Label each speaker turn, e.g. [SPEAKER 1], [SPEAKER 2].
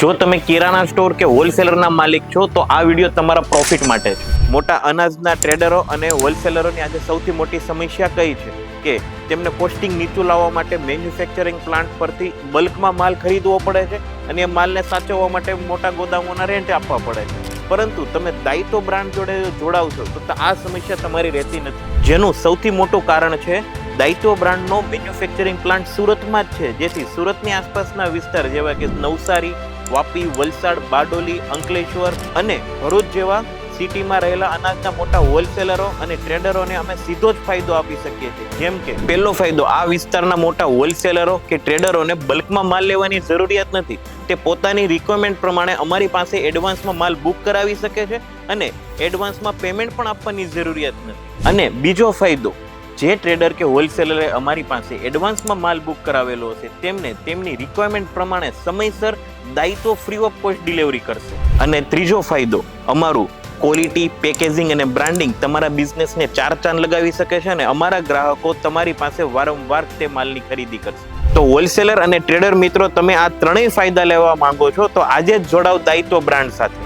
[SPEAKER 1] જો તમે કિરાના સ્ટોર કે હોલસેલરના માલિક છો, તો આ વીડિયો તમારા પ્રોફિટ માટે છે. મોટા અનાજના ટ્રેડરો અને હોલસેલરોની આજે સૌથી મોટી સમસ્યા કઈ છે? કે તેમને કોસ્ટિંગ નીચું લાવવા માટે મેન્યુફેક્ચરિંગ પ્લાન્ટ પરથી બલ્કમાં માલ ખરીદવો પડે છે અને એ માલને સાચવવા માટે મોટા ગોદામોના રેન્ટ આપવા પડે છે. પરંતુ તમે દાયિત્વ બ્રાન્ડ જોડે જોડાવશો, તો આ સમસ્યા તમારી રહેતી નથી. જેનું સૌથી મોટું કારણ છે દાયિત્વ બ્રાન્ડનો મેન્યુફેક્ચરિંગ પ્લાન્ટ સુરતમાં જ છે. જેથી સુરતની આસપાસના વિસ્તાર જેવા કે નવસારી વાપી, વલસાડ, બારડોલી, અંકલેશ્વર અને ભરૂચ જેવા સિટીમાં રહેલા અનાજના મોટા હોલસેલરો અને ટ્રેડરોને અમે સીધો જ ફાયદો આપી શકીએ છીએ. જેમ કે, પહેલો ફાયદો આ વિસ્તારના મોટા હોલસેલરો કે ટ્રેડરોને બલ્કમાં માલ લેવાની જરૂરિયાત નથી. તે પોતાની રિક્વાયરમેન્ટ પ્રમાણે અમારી પાસે એડવાન્સમાં માલ બુક કરાવી શકે છે અને એડવાન્સમાં પેમેન્ટ પણ આપવાની જરૂરિયાત નથી. અને બીજો ફાયદો જે ટ્રેડર કે હોલસેલરે અમારી પાસે એડવાન્સમાં માલ બુક કરાવેલો હશે, તેમને તેમની રિક્વાયરમેન્ટ પ્રમાણે સમયસર દાયિત્વ ફ્રી ઓફ કોસ્ટ ડિલિવરી કરશે. અને ત્રીજો ફાયદો, અમારું ક્વોલિટી પેકેજિંગ અને બ્રાન્ડિંગ તમારા બિઝનેસને ચાર ચાંદ લગાવી શકે છે અને અમારા ગ્રાહકો તમારી પાસે વારંવાર તે માલની ખરીદી કરશે. તો હોલસેલર અને ટ્રેડર મિત્રો, તમે આ ત્રણેય ફાયદા લેવા માંગો છો, તો આજે જ જોડાવ દાયિત્વ બ્રાન્ડ સાથે.